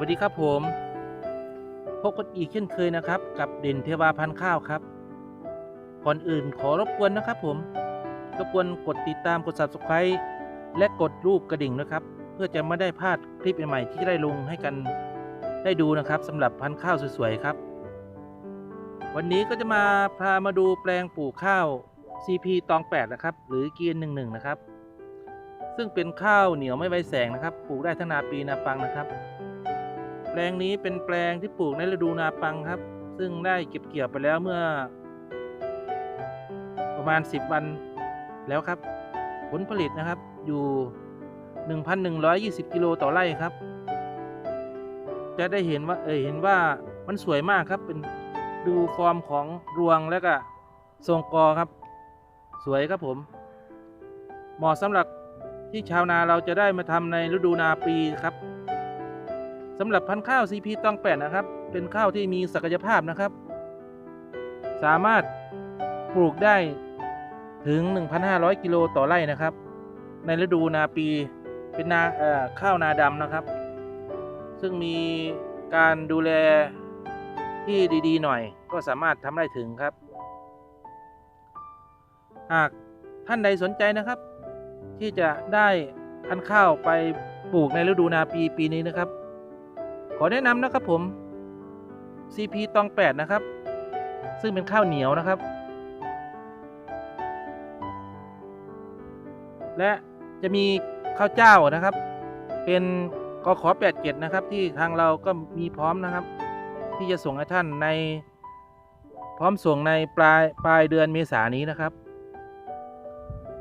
วัสดีครับผมพบกันอีกเช่นเคยนะครับ กับเด่นเทวาพันข้าวครับ ก่อนอื่นขอรบกวนนะครับผมรบกวนกดติดตามกด subscribe และกดรูปกระดิ่งนะครับ เพื่อจะไม่ได้พลาดคลิปใหม่ๆที่ได้ลงให้กันได้ดูนะครับสำหรับพันข้าวสวยๆครับ วันนี้ก็จะมาพามาดูแปลงปลูกข้าว CP ตอง8นะครับ หรือเกียน11 นะครับ ซึ่งเป็นข้าวเหนียวไม่ไวแสงนะครับ ปลูกได้ทั้งนาปีนาปังนะครับ แปลงนี้เป็นแปลงที่ปลูกในฤดูนาปังครับ ซึ่งได้เก็บเกี่ยวไปแล้วเมื่อ ประมาณ 10 วันแล้วครับ ผลผลิตนะครับอยู่ 1,120 กิโลต่อไร่ครับ จะได้เห็นว่าเออเห็นว่ามันสวยมากครับเป็นดูฟอร์มของรวงแล้วก็ทรงกอครับ สวยครับผม เหมาะสำหรับที่ชาวนาเราจะได้มาทำในฤดูนาปีครับ สำหรับพันธุ์ข้าว CP ต้องแปดนะครับ เป็นข้าวที่มีศักยภาพนะครับ สามารถปลูกได้ถึง 1,500 กิโลต่อไร่นะครับ ในฤดูนาปีเป็นนาข้าวนาดำนะครับ ซึ่งมีการดูแลที่ดีๆ หน่อยก็สามารถทำได้ถึงครับ หากท่านใดสนใจนะครับ ที่จะได้พันธุ์ข้าวไปปลูกในฤดูนาปีปีนี้นะครับ ขอแนะนำนะครับผม CP ตอง8นะครับ ซึ่งเป็นข้าวเหนียวนะครับ และจะมีข้าวเจ้านะครับ เป็นกขอ87นะครับ ที่ทางเราก็มีพร้อมนะครับ ที่จะส่งให้ท่านในพร้อมส่งในปลายปลายเดือนเมษานนี้นะครับ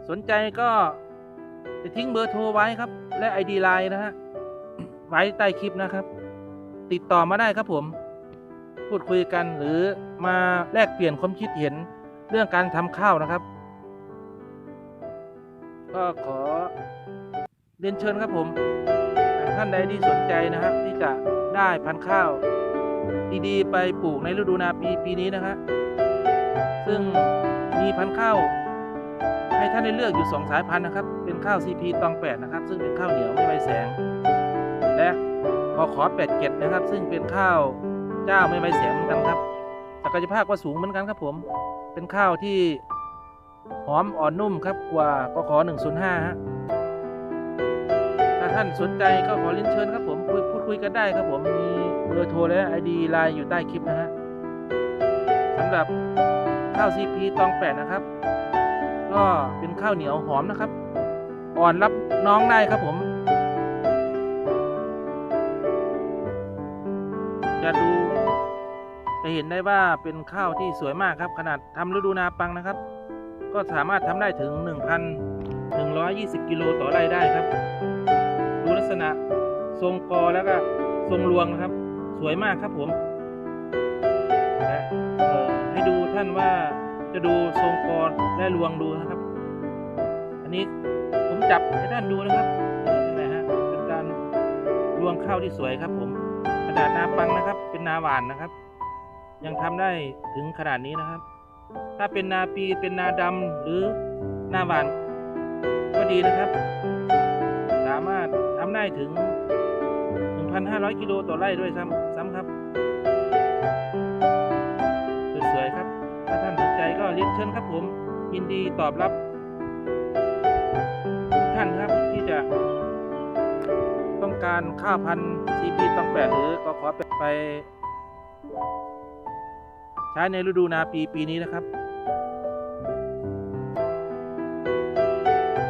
สนใจก็จะทิ้งเบอร์โทรไว้ครับ และ ID ไลน์นะฮะไว้ใต้คลิปนะครับ ติดต่อมาได้ครับผม พูดคุยกันหรือมาแลกเปลี่ยนความคิดเห็นเรื่องการทำข้าวนะครับ ก็ขอเรียนเชิญครับผมท่านใดที่สนใจนะครับ ที่จะได้พันธุ์ข้าว ดีๆ ไปปลูกในฤดูนาปีปีนี้นะฮะซึ่งมีพันธุ์ข้าวให้ท่านได้เลือกอยู่ 2 สายพันธุ์นะครับ เป็นข้าว CP ตอง8นะครับ ซึ่งเป็นข้าวเหนียวไม่ไวแสง พอขอ8เกตนะครับ ซึ่งเป็นข้าวเจ้าไม่ไวแสงเหมือนกันครับศักยภาพก็สูงเหมือนกันครับผม เป็นข้าวที่หอมอ่อนนุ่มครับกว่ากขอ105ฮะถ้าท่านสนใจก็ขอเรียนเชิญครับผมคุยพูดคุยกันได้ครับผมมีเบอร์โทรและ ID ไลน์อยู่ใต้คลิปนะฮะสำหรับข้าว CP ตอง8นะครับ ก็เป็นข้าวเหนียวหอมนะครับ อ่อนรับน้องได้ครับผม จะดูจะเห็นได้ว่าเป็นข้าวที่สวยมากครับ ขนาดทำฤดูนาปังนะครับ ก็สามารถทำได้ถึง 1,120 กิโลต่อไร่ได้ครับ ดูลักษณะทรงกอแล้วก็ทรงรวงนะครับ สวยมากครับผมและเอ่อให้ดูท่านว่าจะดูทรงกอและรวงดูนะครับ อันนี้ผมจับให้ท่านดูนะครับเออนั่นะฮะเป็นการรวงข้าวที่สวยครับผม ขนาดนาปังนะครับ เป็นนาหวานนะครับ ยังทำได้ถึงขนาดนี้นะครับ ถ้าเป็นนาปีเป็นนาดำหรือนาหวาน ก็ดีนะครับ สามารถทำได้ถึง 1,500 กิโลต่อไร่ด้วยซ้ำซ้ำครับสวยๆครับ ถ้าท่านสนใจก็เรียนเชิญครับผมยินดีตอบรับทุกท่านครับที่จะ การข้าวพันธุ์ CP ต้องแปดหรือก็ขอไปใช้ในฤดูนาปีปีนี้นะครับ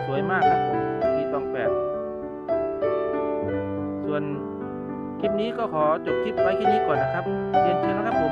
สวยมากครับผมปีตองแปดส่วนคลิปนี้ก็ขอจบคลิปไว้แค่นี้ก่อนนะครับเรียนเชิญนะครับผม